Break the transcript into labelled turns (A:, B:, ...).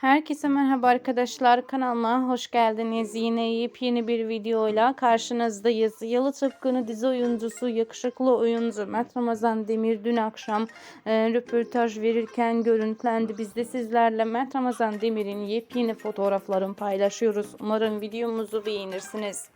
A: Herkese merhaba arkadaşlar kanalıma hoş geldiniz. Yine yepyeni bir videoyla karşınızdayız. Yalı Tıpkı'nı dizi oyuncusu yakışıklı oyuncu Mert Ramazan Demir dün akşam e, röportaj verirken görüntülendi. Biz de sizlerle Mert Ramazan Demir'in yepyeni fotoğraflarını paylaşıyoruz. Umarım videomuzu beğenirsiniz.